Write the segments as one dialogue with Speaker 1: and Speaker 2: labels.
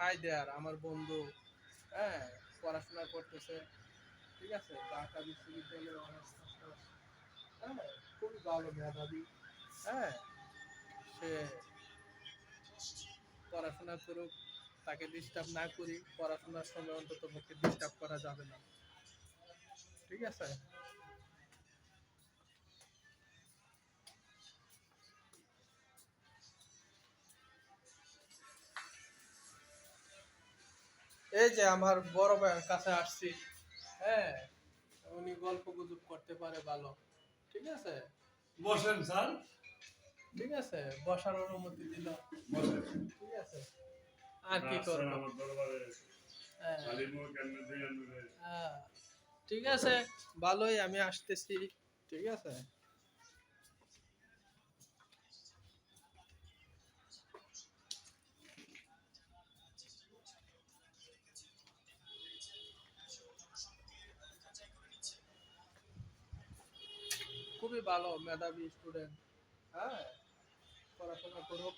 Speaker 1: Hi there, আমার বন্ধু হ্যাঁ পড়াশোনা করতেছে, ঠিক আছে? ঢাকা বিশ্ববিদ্যালয়ের অনার্স হ্যাঁ খুবই ভালো মেধাবী হ্যাঁ সে পড়াশোনা করুক, তাকে ডিস্টার্ব না করি, পড়াশোনার সময় অন্তত পক্ষে ডিস্টার্ব করা যাবে না। ঠিক আছে? এই যে আমার বড় ভাইয়ের কাছে আসছি। হ্যাঁ উনি গল্প গুজব করতে পারে ভালো। ঠিক আছে?
Speaker 2: বসেন স্যার।
Speaker 1: ঠিক আছে? বসার অনুমতি দিল।
Speaker 2: বসেন।
Speaker 1: ঠিক আছে? আর কি করব?
Speaker 2: আমার দরবারে
Speaker 1: হ্যাঁ, হ্যাঁ, ঠিক আছে? ভালোই আমি আসতেছি। ঠিক আছে? ভালো, মেধাবী স্টুডেন্ট হ্যাঁ? পড়াশোনা করুক।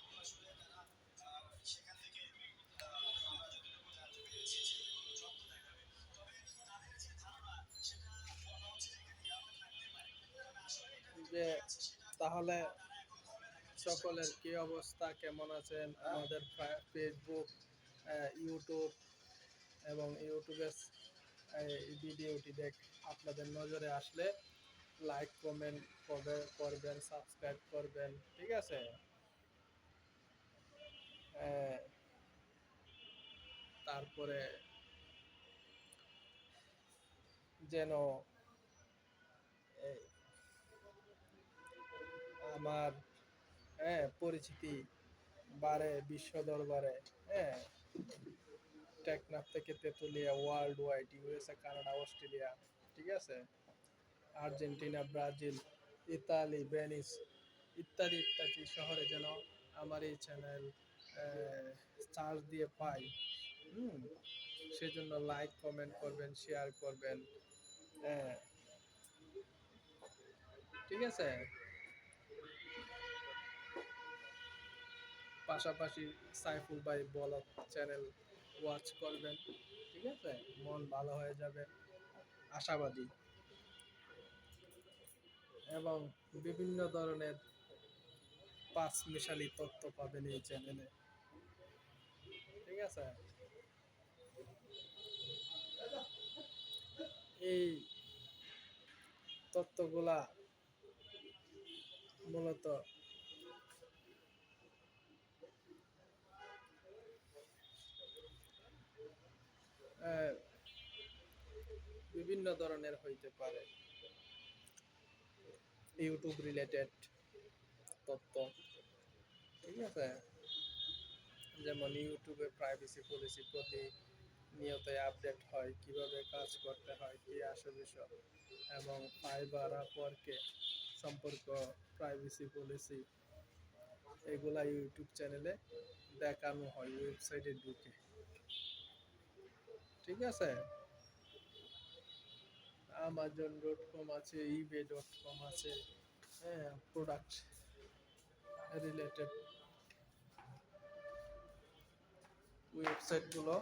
Speaker 1: যে তাহলে সকলের কি অবস্থা? কেমন আছেন? আমাদের ফেসবুক ইউটিউব এবং ইউটিউবের ভিডিওটি দেখ আপনাদের নজরে আসলে লাইক কমেন্ট করবে, করবেন সাবস্ক্রাইব করবেন, ঠিক আছে? তারপরে যেন আমার হ্যাঁ পরিচিতি বাড়ে, বিশ্ব দরবারে হ্যাঁ টেকনাফ থেকে Tetulia world wide USA Canada Australia ঠিক আছে? আর্জেন্টিনা, ব্রাজিল, ইতালি, ভেনিস ইত্যাদি ইত্যাদি শহরে যেন আমার এই চ্যানেল চার্জ দিয়ে পাই। হুম, সেজন্য লাইক কমেন্ট করবেন শেয়ার করবেন। হ্যাঁ ঠিক আছে? পাশাপাশি সাইফুল ভাই ব্লগ চ্যানেল ওয়াচ করবেন, ঠিক আছে? মন ভালো হয়ে যাবে। আশাবাদী। এবং বিভিন্ন ধরনের পাঁচ মিশালি তথ্য পাবেন এই চ্যানেলে ঠিক আছে? এই তথ্যগুলা মূলত বিভিন্ন ধরনের হইতে পারে। ইউটিউব রিলেটেড তথ্য। ঠিক আছে? যেমন ইউটিউবে প্রাইভেসি পলিসি প্রতি নিয়ত আপডেট হয়, কীভাবে কাজ করতে হয়, কি আসে বিষয় এবং ফাইবার আপওয়ার্কে সম্পর্ক প্রাইভেসি পলিসি এগুলা ইউটিউব চ্যানেলে দেখানো হয় ওয়েবসাইটে ঢুকে। ঠিক আছে? আমাজন ডট কম আছে ইবে ডট কম আছে হ্যাঁ প্রোডাক্ট রিলেটেড ওয়েবসাইটগুলো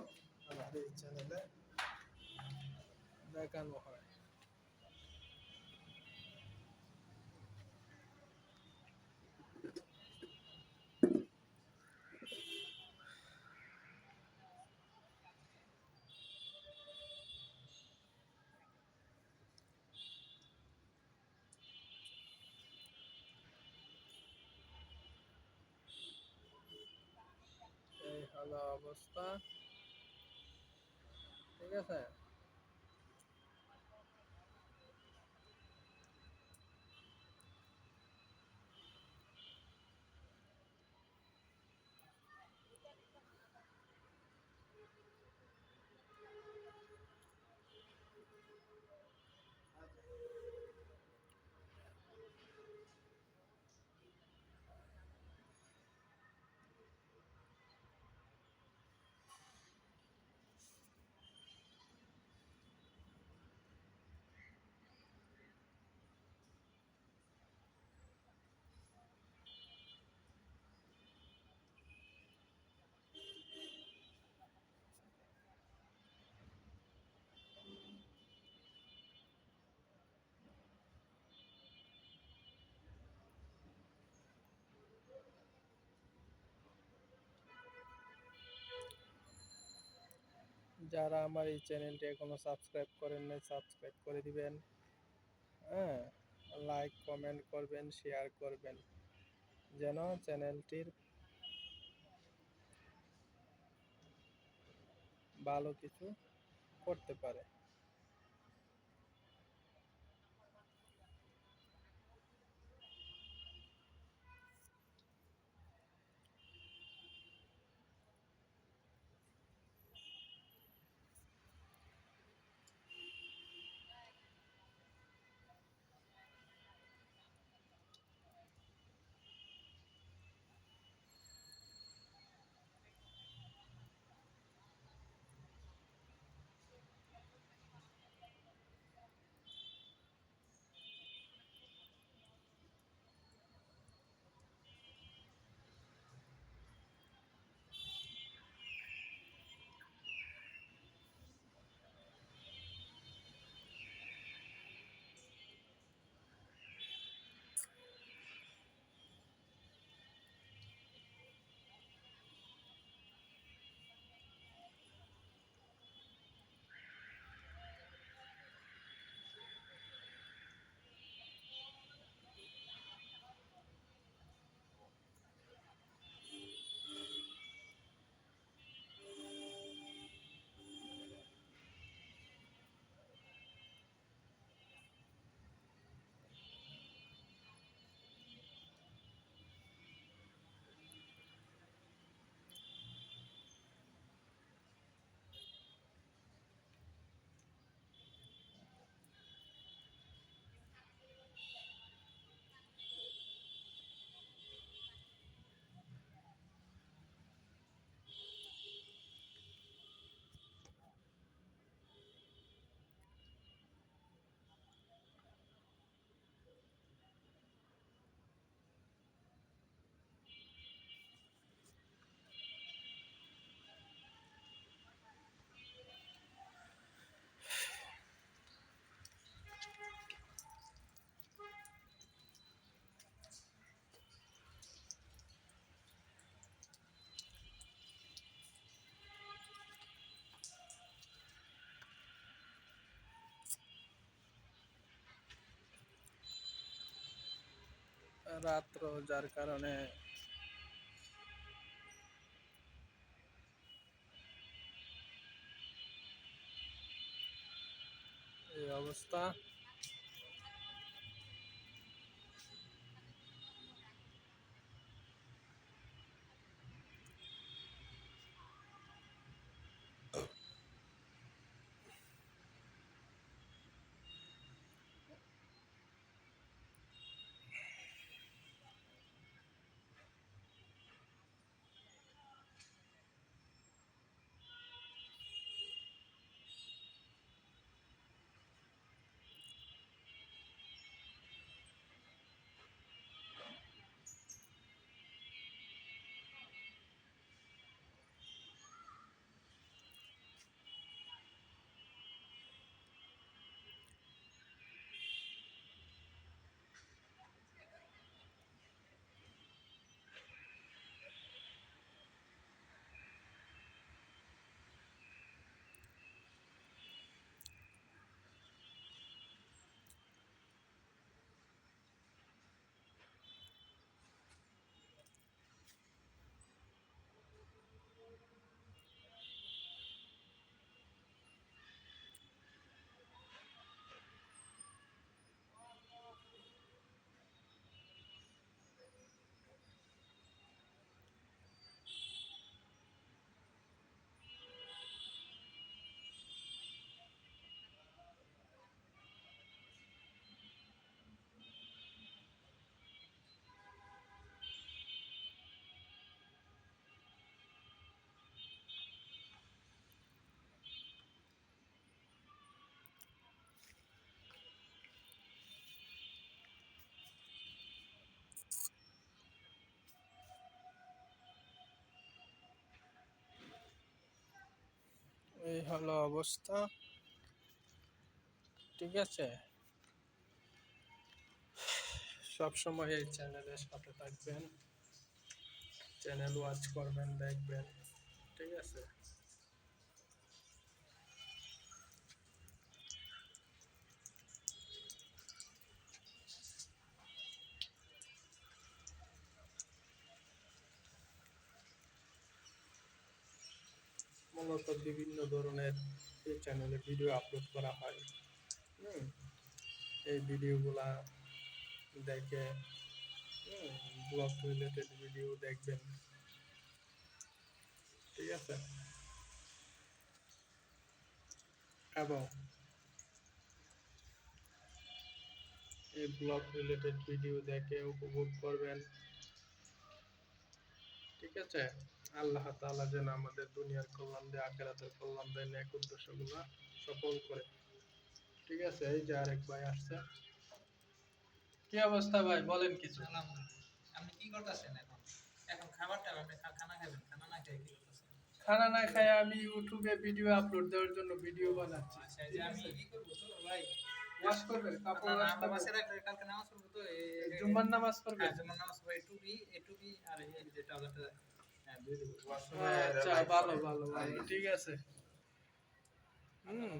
Speaker 1: আমাদের এই চ্যানেলে দেখানো হয়। হলো অবস্থা। ঠিক আছে? যারা আমার এই চ্যানেলটি এখনও সাবস্ক্রাইব করেন নাই, সাবস্ক্রাইব করে দিবেন। হ্যাঁ লাইক কমেন্ট করবেন শেয়ার করবেন, যেন চ্যানেলটির ভালো কিছু করতে পারে। রাত্র যার কারণে এই অবস্থা। হলো অবস্থা। ঠিক আছে? সবসময় এই চ্যানেলের সাথে থাকবেন। চ্যানেল ওয়াচ করবেন, দেখবেন। ঠিক আছে? মূলত বিভিন্ন ধরনের এই চ্যানেলে ভিডিও আপলোড করা হয়। হুম, এই ভিডিওগুলা দেখে ব্লগ রিলেটেড ভিডিও দেখবেন। ঠিক আছে? এবং এই ব্লগ রিলেটেড ভিডিও দেখে উপভোগ করবেন। ঠিক আছে? আল্লাহ তাআলা যেন আমাদের দুনিয়ার কল্যাণ দেয় আখেরাতের কল্যাণ দেয় ন্যাক উদ্দেশ্যগুলো সফল করে। ঠিক আছে এই যে আরেক ভাই আসছে। কি অবস্থা ভাই? বলেন কিছু।
Speaker 3: আপনি কি করতেছেন এখন? এখন খানা খাবেন? খানা না খেয়ে কি করতেছেন?
Speaker 1: খানা না খাই আমি ইউটিউবে ভিডিও আপলোড দেওয়ার জন্য ভিডিও বানাচ্ছি।
Speaker 3: আচ্ছা যে আমি কি করব তো ভাই?
Speaker 1: ওয়াশ করবেন কাপড়
Speaker 3: আপনার
Speaker 1: ওয়াশ
Speaker 3: নামটা বাসে রাখলে কালকে নামাজ পড়ব তো?
Speaker 1: জুম্মার নামাজ
Speaker 3: হ্যাঁ জুম্মার নামাজ পড়ব। টুপি এই টুপি আর এই যে
Speaker 1: আচ্ছা ভালো ভালো ভালো। ঠিক আছে। হুম।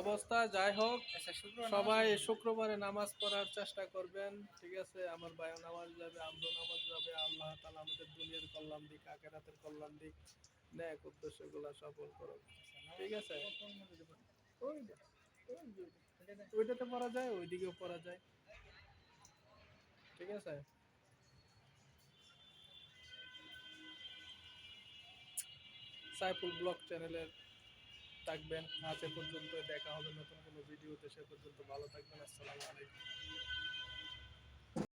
Speaker 1: অবস্থা যাই হোক
Speaker 3: আচ্ছা
Speaker 1: সবাই শুক্রবারে নামাজ পড়ার চেষ্টা করবেন ঠিক আছে? আমার ভাইও নামাজ যাবে আমরাও নামাজ যাবে। আল্লাহ তাআলা আমাদের দুনিয়ার কল্যাণ দিক আখেরাতের কল্যাণ দিক ন্যাক উদ্দেশ্যগুলো সফল করুক ঠিক আছে? ওইটাতে পড়া যায় ওইদিকেও পড়া যায়। ঠিক আছে? সাইফুল ব্লগ চ্যানেলে থাকবেন। আজ এ পর্যন্ত দেখা হবে নতুন কোনো ভিডিওতে। সে পর্যন্ত ভালো থাকবেন। আসসালামু আলাইকুম।